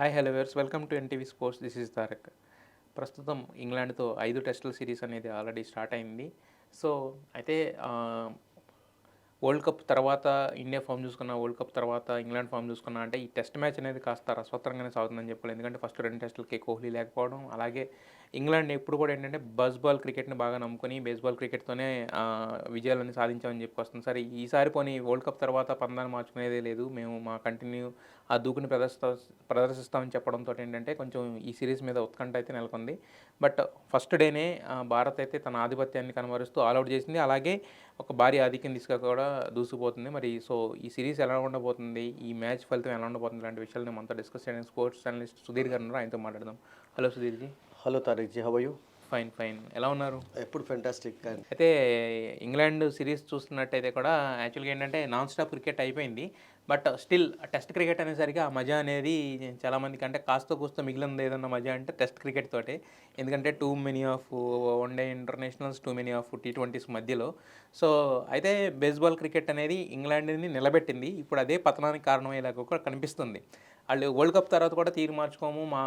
Hi hello viewers welcome to NTV sports this is Tarak ప్రస్తుతం ఇంగ్లాండ్తో ఐదు టెస్టుల సిరీస్ అనేది ఆల్రెడీ స్టార్ట్ అయింది. సో అయితే వరల్డ్ కప్ తర్వాత ఇండియా ఫామ్ చూసుకున్న వరల్డ్ కప్ తర్వాత ఇంగ్లాండ్ ఫామ్ చూసుకున్నా అంటే ఈ టెస్ట్ మ్యాచ్ అనేది కాస్త రసవత్తరంగానే సాగుతుందని చెప్పాలి. ఎందుకంటే ఫస్ట్ రెండు టెస్టులకి కోహ్లీ లేకపోవడం అలాగే ఇంగ్లాండ్ ఎప్పుడు కూడా ఏంటంటే బస్ బాల్ క్రికెట్ని బాగా నమ్ముకొని బేస్బాల్ క్రికెట్తోనే ఆ, విజయాలని సాధించామని చెప్పుకొస్తుంది సరే ఈసారి పోనీ వరల్డ్ కప్ తర్వాత పందాన్ని మార్చుకునేదే లేదు. మేము మా కంటిన్యూ ఆ దూకుని ప్రదర్శిస్తా ప్రదర్శిస్తామని చెప్పడంతో ఏంటంటే కొంచెం ఈ సిరీస్ మీద ఉత్కంఠ అయితే నెలకొంది. బట్ ఫస్ట్ డేనే భారత్ అయితే తన ఆధిపత్యాన్ని కనబరుస్తూ ఆల్అౌట్ చేసింది. అలాగే ఒక భారీ ఆధిక్యం తీసుక కూడా దూసుకుపోతుంది. మరి సో ఈ సిరీస్ ఎలా ఉండబోతుంది? ఈ మ్యాచ్ ఫలితం ఎలా ఉండబోతుంది? ఇలాంటి విషయాలు మనతో డిస్కస్ చేయడానికి స్పోర్ట్స్ జర్నలిస్ట్ సుధీర్ గారు ఉన్నారు. ఆయనతో మాట్లాడదాం. Hello Sudhirji. Hello Tarik ji how are you fine fine ఎలా ఉన్నారు? ఎప్పుడు ఫెంటాస్టిక్ అయితే ఇంగ్లాండ్ సిరీస్ చూస్తున్నట్టయితే కూడా యాక్చువల్గా ఏంటంటే నాన్ స్టాప్ క్రికెట్ అయిపోయింది. బట్ స్టిల్ టెస్ట్ క్రికెట్ అనేసరికి ఆ మజా అనేది చాలామందికి అంటే కాస్త కూస్త మిగిలింది ఏదన్నా మజా అంటే టెస్ట్ క్రికెట్ తోటే. ఎందుకంటే too many of one day internationals too many of T twenties మధ్యలో. సో అయితే బేస్బాల్ క్రికెట్ అనేది ఇంగ్లాండ్ని నిలబెట్టింది. ఇప్పుడు అదే పతనానికి కారణమయ్యేలాగా కూడా కనిపిస్తుంది. వాళ్ళు వరల్డ్ కప్ తర్వాత కూడా తీరు మార్చుకోము. మా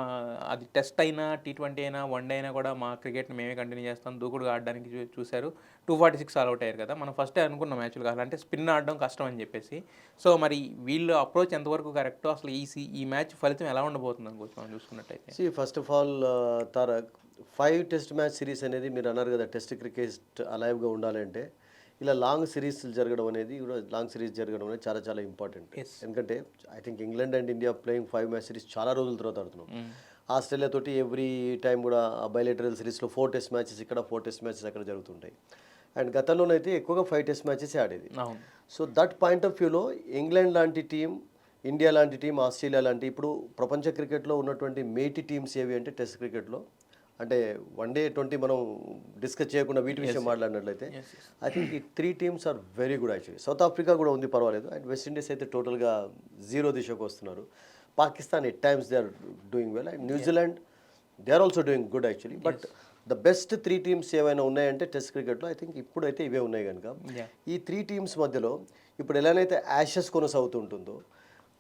అది టెస్ట్ అయినా టీ ట్వంటీ అయినా వన్ డే అయినా కూడా మా క్రికెట్ని మేమే కంటిన్యూ చేస్తాం. దూకుడు ఆడడానికి చూశారు. టూ ఫార్టీ సిక్స్ అవుట్ అయ్యారు కదా. మనం ఫస్టే అనుకున్నాం మ్యాచ్లు కావాలంటే అంటే స్పిన్ ఆడడం కష్టం అని చెప్పేసి. సో మరి వీళ్ళు అప్రోచ్ ఎంతవరకు కరెక్ట్ అసలు ఈ ఈ మ్యాచ్ ఫలితం ఎలా ఉండబోతుంది అనుకోవచ్చు మనం చూసుకున్నట్టయితే. First of all Tarak five test match series అనేది మీరు అన్నారు కదా టెస్ట్ క్రికెట్ అలైవ్గా ఉండాలంటే. ఇలా లాంగ్ సిరీస్ జరగడం అనేది కూడా లాంగ్ సిరీస్ జరగడం అనేది చాలా చాలా ఇంపార్టెంట్. ఎందుకంటే I think England and India playing five match series చాలా రోజుల తర్వాత ఆడుతున్నాం. ఆస్ట్రేలియా తోటి ఎవ్రీ టైం కూడా బయలేటరల్ సిరీస్లో ఫోర్ టెస్ట్ మ్యాచెస్ ఇక్కడ ఫోర్ టెస్ట్ మ్యాచెస్ అక్కడ జరుగుతుంటాయి. అండ్ గతంలోనైతే ఎక్కువగా ఫైవ్ టెస్ట్ మ్యాచెస్ ఆడేది. సో దట్ పాయింట్ ఆఫ్ వ్యూలో ఇంగ్లాండ్ లాంటి టీం ఇండియా లాంటి టీం ఆస్ట్రేలియా లాంటి ఇప్పుడు ప్రపంచ క్రికెట్లో ఉన్నటువంటి మేటి టీమ్స్ ఏవి అంటే టెస్ట్ క్రికెట్లో అంటే వన్ డే ట్వంటీ మనం డిస్కస్ చేయకుండా వీటి విషయం మాట్లాడినట్లయితే. ఐ థింక్ ఈ three teams are very good actually South Africa కూడా ఉంది పర్వాలేదు. అండ్ వెస్టిండీస్ అయితే టోటల్గా జీరో దిశకు వస్తున్నారు. Pakistan at times they are doing well and New Zealand they are also doing good actually but the best three teams ఏమైనా ఉన్నాయంటే test క్రికెట్లో ఐ థింక్ ఇప్పుడైతే ఇవే ఉన్నాయి కనుక. ఈ త్రీ టీమ్స్ మధ్యలో ఇప్పుడు ఎలానైతే యాషెస్ కొనసాగుతుంటుందో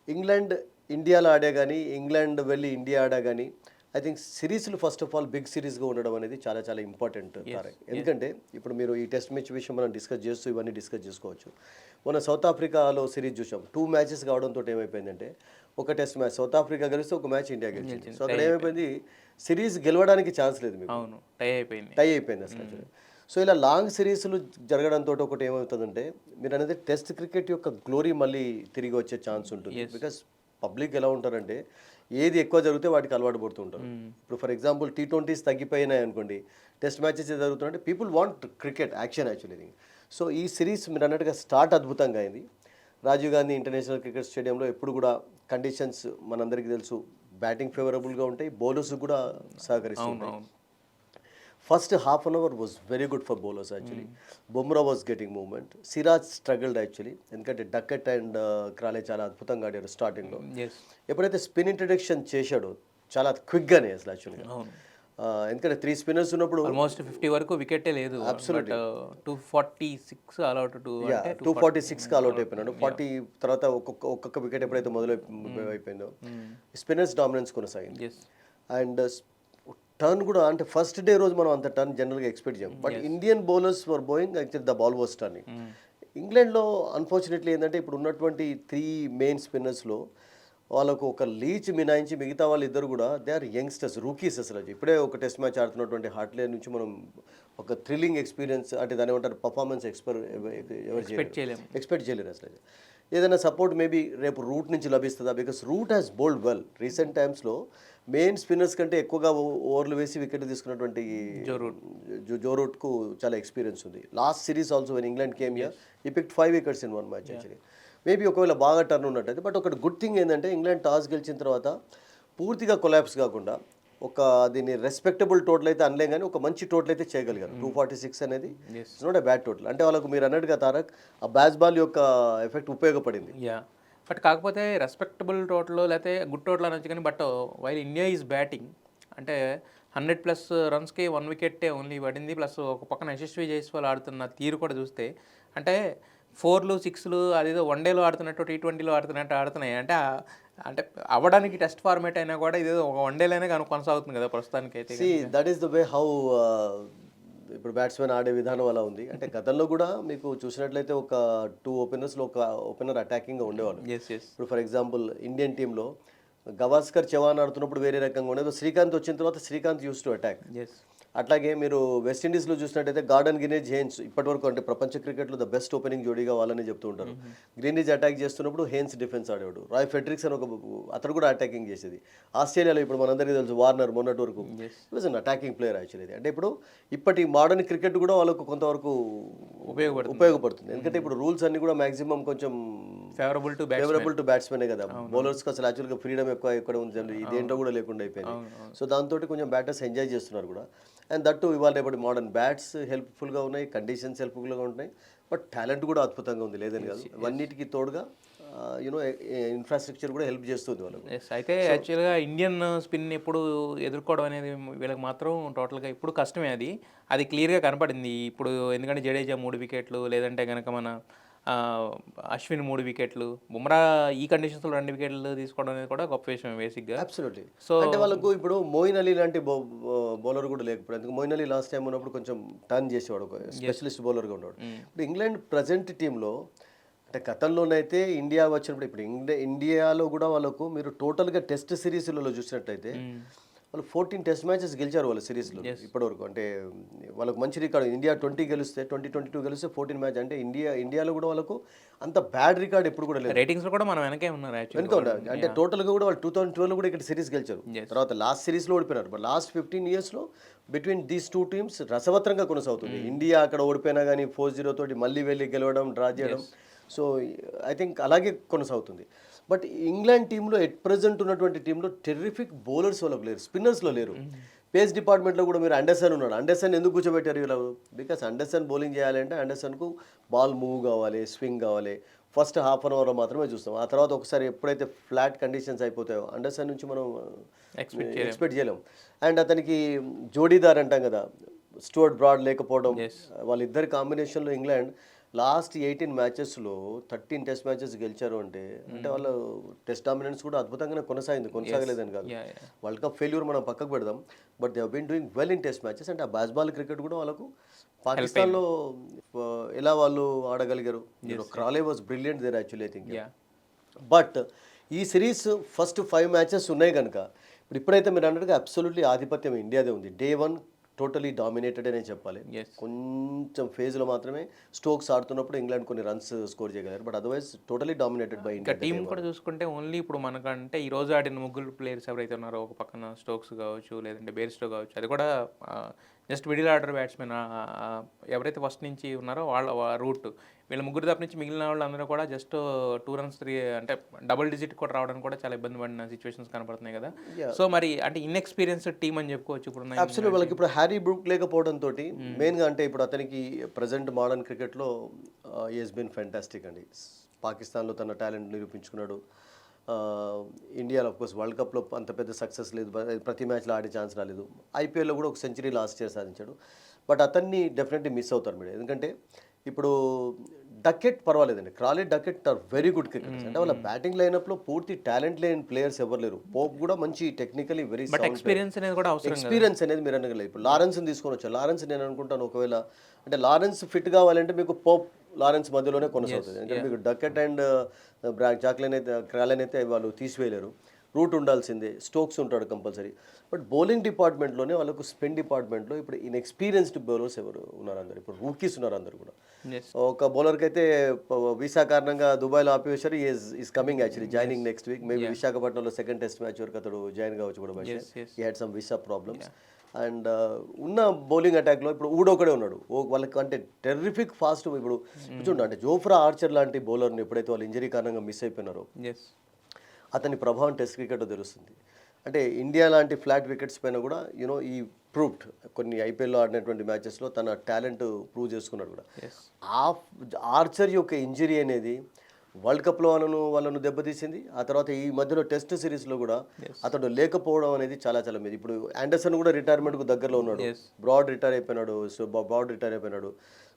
ఇంగ్లాండ్ ఇండియాలో ఆడే కానీ ఇంగ్లాండ్ వెళ్ళి ఇండియా ఆడా కానీ ఐ థింక్ సిరీస్లు ఫస్ట్ ఆఫ్ ఆల్ బిగ్ సిరీస్గా ఉండడం అనేది చాలా చాలా ఇంపార్టెంట్ ఎందుకంటే ఇప్పుడు మీరు ఈ టెస్ట్ మ్యాచ్ విషయం మనం డిస్కస్ చేస్తూ ఇవన్నీ డిస్కస్ చేసుకోవచ్చు. మన సౌత్ ఆఫ్రికాలో సిరీస్ చూసాం. టూ మ్యాచెస్ కావడంతో ఏమైపోయిందంటే ఒక టెస్ట్ మ్యాచ్ సౌత్ ఆఫ్రికా గెలిస్తే ఒక మ్యాచ్ ఇండియా గెలిచింది. సో అక్కడ ఏమైపోయింది? సిరీస్ గెలవడానికి ఛాన్స్ లేదు మీకు. టై అయిపోయింది. టై అయిపోయింది అసలు. సో ఇలా లాంగ్ సిరీస్లు జరగడంతో ఒకటి ఏమవుతుందంటే మీరు అనేది టెస్ట్ క్రికెట్ యొక్క గ్లోరీ మళ్ళీ తిరిగి వచ్చే ఛాన్స్ ఉంటుంది. బికాస్ పబ్లిక్ ఎలా ఉంటారంటే ఏది ఎక్కువ జరిగితే వాటికి అలవాటు పడుతూ ఉంటారు. ఇప్పుడు ఫర్ ఎగ్జాంపుల్ టీ ట్వంటీస్ తగ్గిపోయినాయి అనుకోండి టెస్ట్ మ్యాచెస్ జరుగుతుంటే people want cricket action actually so ఈ సిరీస్ మీరు అన్నట్టుగా స్టార్ట్ అద్భుతంగా అయింది. రాజీవ్ గాంధీ ఇంటర్నేషనల్ క్రికెట్ స్టేడియంలో ఎప్పుడు కూడా కండిషన్స్ మనందరికీ తెలుసు బ్యాటింగ్ ఫేవరబుల్గా ఉంటాయి బౌలర్స్ కూడా సహకరిస్తుంటాయి అవును. First half an hour was very good for bowlers actually Bumrah was getting movement Siraj struggled actually ఎందుకంటే డకెట్ అండ్ క్రాలే చాలా అద్భుతంగా ఆడారు స్టార్టింగ్లో ఎప్పుడైతే స్పిన్ ఇంట్రడక్షన్ చేశాడో చాలా క్విక్గానే అసలు యాక్చువల్గా ఎందుకంటే త్రీ స్పిన్నర్స్ ఉన్నప్పుడు ఆల్మోస్ట్ ఫిఫ్టీ వరకు వికెటే లేదు. But two forty six all out two forty సిక్స్కి అవుట్ అయిపోయినాడు. ఫార్టీ తర్వాత ఒక్కొక్క ఒక్కొక్క వికెట్ ఎప్పుడైతే మొదలు అయిపోయిందో స్పిన్నర్స్ డామినెన్స్ కొనసాగింది. అండ్ టర్న్ కూడా అంటే ఫస్ట్ డే రోజు మనం అంత టర్న్ జనరల్గా ఎక్స్పెక్ట్ చేయం but Indian bowlers for bowling actual the ball was turning ఇంగ్లాండ్లో అన్ఫార్చునేట్లీ ఏంటంటే ఇప్పుడు ఉన్నటువంటి త్రీ మెయిన్ స్పిన్నర్స్లో వాళ్ళకు ఒక లీచ్ మినాయించి మిగతా వాళ్ళు ఇద్దరు కూడా దే ఆర్ యంగ్స్టర్స్ రూకీస్ అసలు. ఇప్పుడే ఒక టెస్ట్ మ్యాచ్ ఆడుతున్నటువంటి హార్ట్లే నుంచి మనం ఒక థ్రిల్లింగ్ ఎక్స్పీరియన్స్ అంటే దాని ఏమంటారు పర్ఫార్మెన్స్ ఎక్స్పర్ ఎవరు ఎక్స్పెక్ట్ చేయలేరు అసలు. ఏదైనా సపోర్ట్ మేబీ రేపు రూట్ నుంచి లభిస్తుందా? Because Root has bowled well recent టైమ్స్లో మెయిన్ స్పిన్నర్స్ కంటే ఎక్కువగా ఓవర్లు వేసి వికెట్ తీసుకున్నటువంటి జో- జో రూట్కు చాలా ఎక్స్పీరియన్స్ ఉంది. Last series also when England came year he pick five wickets in one match actually maybe ఒకవేళ బాగా టర్న్ ఉన్నట్టయితే బట్ ఒకటి గుడ్ థింగ్ ఏంటంటే ఇంగ్లాండ్ టాస్ గెలిచిన తర్వాత పూర్తిగా కొలాప్స్ కాకుండా ఒక దీన్ని రెస్పెక్టబుల్ టోటల్ అయితే అనలేం కానీ ఒక మంచి టోటల్ అయితే చేయగలిగారు. టూ ఫార్టీ సిక్స్ అనేది it's not a bad total అంటే వాళ్ళకు మీరు అన్నట్టుగా తారక్ ఆ బ్యాస్ బాల్ యొక్క ఎఫెక్ట్ ఉపయోగపడింది. యా బట్ కాకపోతే రెస్పెక్టబుల్ టోటల్ లేకపోతే గుడ్ టోటల్ అనొచ్చు కానీ but while India is batting అంటే హండ్రెడ్ ప్లస్ రన్స్కి వన్ వికెట్టే ఓన్లీ పడింది. ప్లస్ ఒక పక్కన యశస్వి జైస్వాల్ ఆడుతున్న తీరు కూడా చూస్తే అంటే ఫోర్లు సిక్స్లు అదేదో వన్ డేలో ఆడుతున్నట్టు టీ ట్వంటీలో ఆడుతున్నట్టు ఆడుతున్నాయి. అంటే అంటే అవ్వడానికి టెస్ట్ ఫార్మేట్ అయినా కూడా ఇదేదో ఒక వన్ డేలోనే కనుక కొనసాగుతుంది కదా ప్రస్తుతానికి అయితే that is the way how ఇప్పుడు బ్యాట్స్మెన్ ఆడే విధానం అలా ఉంది. అంటే గతంలో కూడా మీకు చూసినట్లయితే ఒక టూ ఓపెనర్స్లో ఒక ఓపెనర్ అటాకింగ్గా ఉండేవాళ్ళు. ఇప్పుడు ఫర్ ఎగ్జాంపుల్ ఇండియన్ టీంలో గవాస్కర్ చవాన్ ఆడుతున్నప్పుడు వేరే రకంగా ఉండేది. శ్రీకాంత్ వచ్చిన తర్వాత శ్రీకాంత్ యూస్ టు అటాక్ అట్లాగే మీరు వెస్టిండీస్లో చూసినట్టయితే గార్డెన్ గినేజ్ హేన్స్ ఇప్పటివరకు అంటే ప్రపంచ క్రికెట్లో ద బెస్ట్ ఓపెనింగ్ జోడీగా వాళ్ళని చెప్తూ ఉంటారు. గ్రీనేజ్ అటాక్ చేస్తున్నప్పుడు హేన్స్ డిఫెన్స్ ఆడేవాడు. రాయ్ ఫెడ్రిక్స్ అని ఒక అతడు కూడా అటాకింగ్ చేసేది. ఆస్ట్రేలియాలో ఇప్పుడు మనందరికీ తెలుసు వార్నర్ మొన్నటి వరకు. Was an attacking player actually అంటే ఇప్పుడు ఇప్పటి మోడర్న్ క్రికెట్ కూడా వాళ్ళకు కొంతవరకు ఉపయోగపడుతుంది. ఉపయోగపడుతుంది. ఎందుకంటే ఇప్పుడు రూల్స్ అన్ని కూడా మాక్సిమం కొంచెం ఫేవరబుల్ టు ఫేవరబుల్ టు బ్యాట్స్మెనే కదా. బౌలర్స్కి అసలు యాక్చువల్గా ఫ్రీడమ్ ఎక్కువ ఎక్కడ ఉంది ఇదేంటో కూడా లేకుండా అయిపోయింది. సో దాంతో కొంచెం బ్యాటర్స్ ఎంజాయ్ చేస్తున్నారు కూడా. అండ్ దట్టు ఇవాళ రేపటి మోడర్న్ బ్యాట్స్ హెల్ప్ఫుల్గా ఉన్నాయి కండిషన్స్ హెల్ప్ఫుల్గా ఉంటున్నాయి. బట్ టాలెంట్ కూడా అద్భుతంగా ఉంది లేదని కాదు. అన్నిటికీ తోడుగా యూనో ఇన్ఫ్రాస్ట్రక్చర్ కూడా హెల్ప్ చేస్తుంది వాళ్ళకు. అయితే యాక్చువల్గా ఇండియన్ స్పిన్ ఎప్పుడు ఎదుర్కోవడం అనేది వీళ్ళకి మాత్రం టోటల్గా ఇప్పుడు కష్టమే అది. అది క్లియర్గా కనపడింది. ఇప్పుడు ఎందుకంటే జడేజా మూడు వికెట్లు లేదంటే కనుక మన అశ్విన్ మూడు వికెట్లు బుమ్రా ఈ కండిషన్స్లో రెండు వికెట్లు తీసుకోవడం అనేది కూడా గొప్ప విషయం బేసిక్గా అబ్సల్యూట్లీ So- అంటే వాళ్ళకు ఇప్పుడు మోయిన్ అలీ లాంటి బౌలర్ కూడా లేకపోతే ఎందుకు మోయిన్ అలీ లాస్ట్ టైం ఉన్నప్పుడు కొంచెం టర్న్ చేసేవాడు ఒక స్పెషలిస్ట్ బౌలర్గా ఉండేవాడు. ఇప్పుడు ఇంగ్లాండ్ ప్రజెంట్ టీంలో అంటే గతంలోనైతే ఇండియా వచ్చినప్పుడు ఇప్పుడు ఇండియా ఇండియాలో కూడా వాళ్ళకు మీరు టోటల్గా టెస్ట్ సిరీస్లలో చూసినట్టయితే వాళ్ళు ఫోర్టీన్ టెస్ట్ మ్యాచెస్ గెలిచారు వాళ్ళ సిరీస్లో. ఇప్పటివరకు అంటే వాళ్ళకు మంచి రికార్డు. ఇండియా ట్వంటీ గెలిస్తే ట్వంటీ ట్వంటీ టూ గెలిస్తే ఫోర్టీన్ మ్యాచ్ అంటే ఇండియా ఇండియాలో కూడా వాళ్ళకు అంత బ్యాడ్ రికార్డ్ ఎప్పుడు కూడా లేదు. రేటింగ్స్లో కూడా మనం వెనకే ఉన్నారు వెనుక అంటే టోటల్గా కూడా వాళ్ళు టూ థౌసండ్ ట్వెల్వ్ కూడా ఇక్కడ సిరీస్ గెలిచారు. తర్వాత లాస్ట్ సిరీస్లో ఓడిపోయినారు. బట్ లాస్ట్ ఫిఫ్టీన్ ఇయర్స్లో బిట్వీన్ దీస్ టూ టీమ్స్ రసవత్రంగా కొనసాగుతుంది. ఇండియా అక్కడ ఓడిపోయినా కానీ ఫోర్ జీరో తోటి మళ్ళీ వెళ్ళి గెలవడం డ్రా చేయడం. సో ఐ థింక్ అలాగే కొనసాగుతుంది. బట్ ఇంగ్లాండ్ టీంలో ఎట్ ప్రజెంట్ ఉన్నటువంటి టీంలో టెర్రిఫిక్ బౌలర్స్ వాళ్ళకు లేరు స్పిన్నర్స్లో లేరు. పేస్ డిపార్ట్మెంట్లో కూడా మీరు అండర్సన్ ఉన్నాడు. అండర్సన్ ఎందుకు కూర్చోబెట్టారు ఇలా? బికాస్ అండర్సన్ బౌలింగ్ చేయాలంటే అండర్సన్కు బాల్ మూవ్ కావాలి స్వింగ్ కావాలి. ఫస్ట్ హాఫ్ అన్ అవర్లో మాత్రమే చూస్తాం. ఆ తర్వాత ఒకసారి ఎప్పుడైతే ఫ్లాట్ కండిషన్స్ అయిపోతాయో అండర్సన్ నుంచి మనం ఎక్స్పెక్ట్ చేయలేం. అండ్ అతనికి జోడీదార్ అంటాం కదా స్టూవర్ట్ బ్రాడ్ లేకపోవడం వాళ్ళిద్దరి కాంబినేషన్లో ఇంగ్లాండ్ లాస్ట్ ఎయిటీన్ మ్యాచెస్లో థర్టీన్ టెస్ట్ మ్యాచెస్ గెలిచారు అంటే అంటే వాళ్ళ టెస్ట్ డామినెన్స్ కూడా అద్భుతంగానే కొనసాగింది కొనసాగలేదని కాదు. వరల్డ్ కప్ ఫెయిల్యూర్ మనం పక్కకు పెడదాం but they been doing well in test matches అంటే ఆ బాస్బాల్ క్రికెట్ కూడా వాళ్ళకు పాకిస్తాన్లో ఎలా వాళ్ళు ఆడగలిగారు? Crawley was brilliant there actually I think but ఈ సిరీస్ ఫస్ట్ ఫైవ్ మ్యాచెస్ ఉన్నాయి కనుక ఇప్పుడు ఇప్పుడైతే మీరు అన్నట్టుగా అబ్సల్యూట్లీ ఆధిపత్యం ఇండియాదే ఉంది. డే వన్ టోటలీ డామినేటెడ్ అనే చెప్పాలి. కొంచెం ఫేజ్లో మాత్రమే స్టోక్స్ ఆడుతున్నప్పుడు ఇంగ్లాండ్ కొన్ని రన్స్ స్కోర్ చేయగలరు but otherwise totally dominated by ఇంకా టీం కూడా చూసుకుంటే ఓన్లీ ఇప్పుడు మనకంటే ఈ రోజు ఆడిన ముగ్గురు ప్లేయర్స్ ఎవరైతే ఉన్నారో ఒక పక్కన స్టోక్స్ కావచ్చు లేదంటే బేర్స్టో కావచ్చు అది కూడా జస్ట్ మిడిల్ ఆర్డర్ బ్యాట్స్మెన్ ఎవరైతే ఫస్ట్ నుంచి ఉన్నారో వాళ్ళ రూట్ వీళ్ళ ముగ్గురు తప్ప నుంచి మిగిలిన వాళ్ళందరూ కూడా జస్ట్ టూ రన్స్ త్రీ అంటే డబుల్ డిజిట్ కూడా రావడానికి కూడా చాలా ఇబ్బంది పడిన సిచ్యువేషన్స్ కనపడుతున్నాయి కదా. సో మరి అంటే ఇన్ఎక్స్పీరియన్స్డ్ టీం అని చెప్పుకోవచ్చు ఇప్పుడు అబ్సల్యూట్ వాళ్ళకి ఇప్పుడు హ్యారీ బ్రూక్ లేకపోవడం తోటి మెయిన్గా అంటే ఇప్పుడు అతనికి ప్రజెంట్ మోడర్న్ క్రికెట్లో ఈస్ బిన్ ఫెంటాస్టిక్ అండి. పాకిస్తాన్లో తన టాలెంట్ నిరూపించుకున్నాడు. ఇండియాలో కోర్స్ వరల్డ్ కప్లో అంత పెద్ద సక్సెస్ లేదు. ప్రతి మ్యాచ్లో ఆడే ఛాన్స్ రాలేదు. ఐపీఎల్లో కూడా ఒక సెంచరీ లాస్ట్ ఇయర్ సాధించాడు. బట్ అతన్ని డెఫినెట్లీ మిస్ అవుతారు మీరు ఎందుకంటే ఇప్పుడు డకెట్ పర్వాలేదండి. Crawley Duckett are very good cricketers. అంటే వాళ్ళ బ్యాటింగ్ లైనప్లో పూర్తి టాలెంట్ లేని ప్లేయర్స్ ఎవరు లేరు. పోప్ కూడా మంచి టెక్నికలీ వెరీ ఎక్స్పీరియన్స్ అనేది కూడా అవసరం ఎక్స్పీరియన్స్ అనేది మీరు అనగలేదు ఇప్పుడు లారెన్స్ తీసుకొని వచ్చారు. లారెన్స్ నేను అనుకుంటాను ఒకవేళ అంటే లారెన్స్ ఫిట్ కావాలంటే మీకు పోప్ లారెన్స్ మధ్యలోనే కొనసాగుతుంది. ఎందుకంటే మీకు డకెట్ అండ్ బ్రాక్ జాక్లెన్ అయితే క్రాలెన్ అయితే వాళ్ళు తీసివేయలేరు. రూట్ ఉండాల్సిందే స్టోక్స్ ఉంటాడు కంపల్సరీ. బట్ బౌలింగ్ డిపార్ట్మెంట్లోనే వాళ్ళకు స్పిన్ డిపార్ట్మెంట్లో ఇప్పుడు ఇన్ఎక్స్పీరియన్స్డ్ బౌలర్స్ ఎవరు ఉన్నారు అందరు? ఇప్పుడు రూకీస్ ఉన్నారు అందరు కూడా. ఒక బౌలర్కి అయితే వీసా కారణంగా దుబాయ్లో ఆపివేశారు. He's is coming actually joining next week maybe విశాఖపట్నంలో సెకండ్ టెస్ట్ మ్యాచ్ వరకు అతడు జాయిన్ కావచ్చు కూడా yes. He had some visa problems and ఉన్న బౌలింగ్ అటాక్లో ఇప్పుడు ఊడో ఒకడే ఉన్నాడు. వాళ్ళకి అంటే టెర్రిఫిక్ ఫాస్ట్ ఇప్పుడు. చూడండి అంటే జోఫ్రా ఆర్చర్ లాంటి బౌలర్ని ఎప్పుడైతే వాళ్ళు ఇంజరీ కారణంగా మిస్ అయిపోయినారో. అతని ప్రభావం టెస్ట్ క్రికెట్లో తెలుస్తుంది. అంటే ఇండియా లాంటి ఫ్లాట్ వికెట్స్ పైన కూడా యూనో ఈ ప్రూవ్డ్ కొన్ని ఐపీఎల్లో ఆడినటువంటి మ్యాచెస్లో తన టాలెంట్ ప్రూవ్ చేసుకున్నాడు కూడా. ఆ ఆర్చర్ యొక్క ఇంజరీ అనేది వరల్డ్ కప్లో వాళ్ళను వాళ్ళను దెబ్బతీసింది. ఆ తర్వాత ఈ మధ్యలో టెస్ట్ సిరీస్లో కూడా అతడు లేకపోవడం అనేది చాలా చాలా మీద. ఇప్పుడు ఆండర్సన్ కూడా రిటైర్మెంట్కు దగ్గరలో ఉన్నాడు. బ్రాడ్ రిటైర్ అయిపోయినాడు సో బ్రాడ్ రిటైర్ అయిపోయినాడు.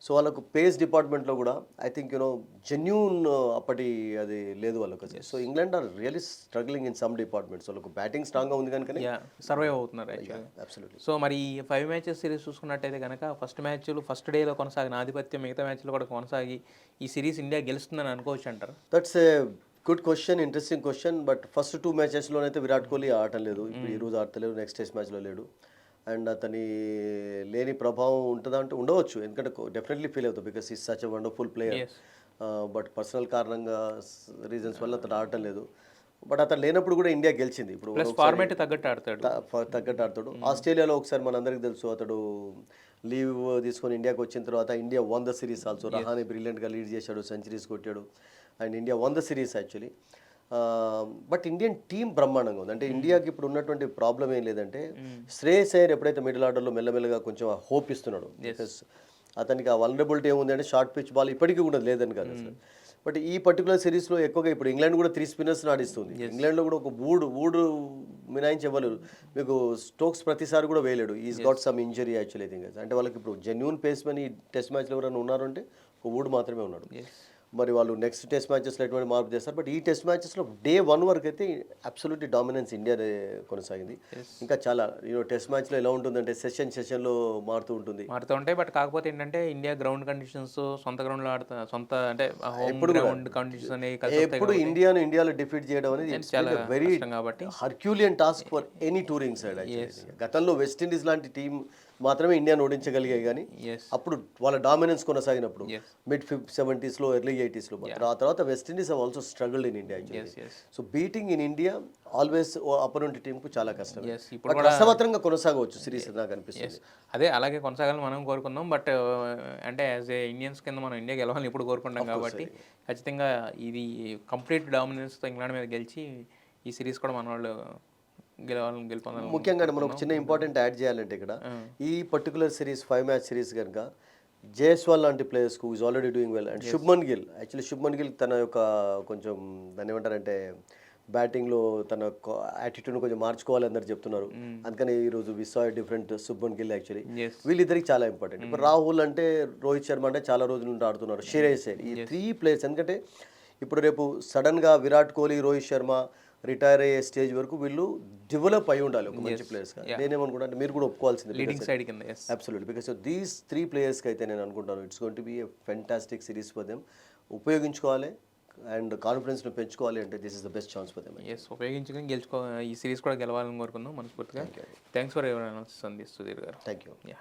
సో వాళ్ళకు పేస్ డిపార్ట్మెంట్లో కూడా ఐ థింక్ యూనో జెన్యూన్ అప్పటి అది లేదు వాళ్ళకు so England are really struggling in some departments వాళ్ళకు బ్యాటింగ్ స్ట్రాంగ్గా ఉంది కనుక సర్వైవ్ అవుతున్నారు సో మరి ఈ ఫైవ్ మ్యాచెస్ సిరీస్ చూసుకున్నట్టయితే కనుక ఫస్ట్ మ్యాచ్లు ఫస్ట్ డేలో కొనసాగిన ఆధిపత్యం మిగతా మ్యాచ్లు కూడా కొనసాగి ఈ సిరీస్ ఇండియా గెలుస్తుందని అనుకోవచ్చు అంటారు. That's a good question interesting question but first two మ్యాచెస్లోనైతే Virat Kohli ఆడటం లేదు. ఇప్పుడు ఈ రోజు ఆడతలేడు నెక్స్ట్ టెస్ట్ మ్యాచ్లో లేడు. అండ్ అతని లేని ప్రభావం ఉంటుందా అంటే ఉండవచ్చు. ఎందుకంటే డెఫినెట్లీ ఫీల్ అవుతుంది because is such wonderful player. But personal కారణంగా రీజన్స్ వల్ల అతను ఆడటం లేదు. బట్ అతను లేనప్పుడు కూడా ఇండియా గెలిచింది. ఇప్పుడు ఫార్మేట్ తగ్గట్టు ఆడతాడు. తగ్గట్టు ఆడతాడు ఆస్ట్రేలియాలో ఒకసారి మనందరికీ తెలుసు అతడు లీవ్ తీసుకొని ఇండియాకి వచ్చిన తర్వాత India won the series also Rahane బ్రిలియంట్గా lead చేశాడు సెంచరీస్ కొట్టాడు. And India won the series actually but Indian team బ్రహ్మాండంగా ఉంది. అంటే ఇండియాకి ఇప్పుడు ఉన్నటువంటి ప్రాబ్లం ఏం లేదంటే శ్రేయస్ అయ్యర్ ఎప్పుడైతే మిడిల్ ఆర్డర్లో మెల్లమెల్లగా కొంచెం హోప్ ఇస్తున్నాడు అతనికి ఆ వలనరబిలిటీ ఏముంది అంటే షార్ట్ పిచ్ బాల్ ఇప్పటికీ కూడా లేదని కాదు బట్ ఈ పర్టికులర్ సిరీస్లో ఎక్కువగా ఇప్పుడు ఇంగ్లాండ్ కూడా త్రీ స్పిన్నర్స్ ఆడిస్తుంది. ఇంగ్లాండ్లో కూడా ఒక ఊడు ఊడు మినాయించి ఇవ్వలేరు మీకు స్టోక్స్ ప్రతిసారి కూడా వేయలేడు. He's got some injury actually thing అంటే వాళ్ళకి ఇప్పుడు జెన్యున్ పేస్ మని టెస్ట్ మ్యాచ్లో ఎవరైనా ఉన్నారంటే ఒక ఊడు మాత్రమే ఉన్నాడు. మరి వాళ్ళు నెక్స్ట్ టెస్ట్ మ్యాచెస్లో ఎటువంటి మార్పు చేస్తారు. బట్ ఈ టెస్ట్ మ్యాచెస్లో డే వన్ వరకు అయితే అబ్సల్యూట్లీ డామినెన్స్ ఇండియా కొనసాగింది. ఇంకా చాలా యూనో టెస్ట్ మ్యాచ్లో ఎలా ఉంటుందంటే సెషన్ సెషన్లో మారుతూ ఉంటుంది. మారుతూ ఉంటాయి. బట్ కాకపోతే ఏంటంటే ఇండియా గ్రౌండ్ కండిషన్స్ సొంత గ్రౌండ్లో ఆడుతా సొంత అంటే హోమ్ గ్రౌండ్ కండిషన్స్ అనేవి ఎప్పుడు ఇండియాను ఇండియాలో డిఫీట్ చేయడం అనేది చాలా వెరీ కాబట్టి. Herculean task for any touring side గతంలో వెస్టిండీస్ లాంటి టీం మాత్రమే ఇండియాను ఓడించగలిగాయి కానీ ఎస్ అప్పుడు వాళ్ళ డామినెన్స్ కొనసాగినప్పుడు. మిడ్ ఫిఫ్త్ సెవెంటీస్లో ఎర్లీ ఎయిటీస్లో ఆ తర్వాత West Indies also struggled in India so beating in India always opponent టీంకు చాలా కష్టం ఇప్పుడు కొనసాగవచ్చు సిరీస్ నాకు అనిపిస్తుంది. అదే అలాగే కొనసాగాలని మనం కోరుకుందాం బట్ అంటే యాజ్ ఏ ఇండియన్స్ కింద మనం ఇండియా గెలవాలని ఇప్పుడు కోరుకుంటాం కాబట్టి ఖచ్చితంగా ఇది కంప్లీట్ డామినెన్స్తో ఇంగ్లాండ్ మీద గెలిచి ఈ సిరీస్ కూడా మన వాళ్ళు గెలవాలని ముఖ్యంగా మనం ఒక చిన్న ఇంపార్టెంట్ యాడ్ చేయాలంటే ఇక్కడ ఈ particular series five match series కనుక జేస్వాల్ లాంటి ప్లేయర్స్కు he's already doing well and Shubman Gill actually Shubman Gill తన యొక్క కొంచెం దాన్ని ఏమంటారంటే బ్యాటింగ్లో తన యాటిట్యూడ్ని కొంచెం మార్చుకోవాలి అందరు చెప్తున్నారు. అందుకని ఈరోజు విసా డిఫరెంట్ శుభ్మన్ గిల్ యాక్చువల్లీ వీళ్ళిద్దరికి చాలా ఇంపార్టెంట్ ఇప్పుడు రాహుల్ అంటే రోహిత్ శర్మ అంటే చాలా రోజుల నుండి ఆడుతున్నారు. షిరేస్ ఈ త్రీ ప్లేయర్స్ ఎందుకంటే ఇప్పుడు రేపు సడన్గా విరాట్ కోహ్లీ రోహిత్ శర్మ రిటైర్ అయ్యే స్టేజ్ వరకు వీళ్ళు డెవలప్ అయి ఉండాలి ఒక మంచి ప్లేయర్స్గా నేనేమనుకుంటా అంటే మీరు కూడా ఒప్పుకోవాల్సింది లీడింగ్ సైడ్ కింద అబ్సల్యూట్ బికాస్ దీస్ త్రీ ప్లేయర్స్కి అయితే నేను అనుకుంటాను it's going to be a fantastic series for them ఉపయోగించుకోవాలి అండ్ కాన్ఫిడెన్స్ని పెంచుకోవాలి అంటే this is the best chance for them as ఉపయోగించుకొని గెలుచుకో ఈ సిరీస్ కూడా గెలవాలని కోరుకుందాం మనస్ఫూర్తిగా. థ్యాంక్స్ ఫర్ ఎవరైనా సందీప్ సుధీర్ గారు. Thank you yeah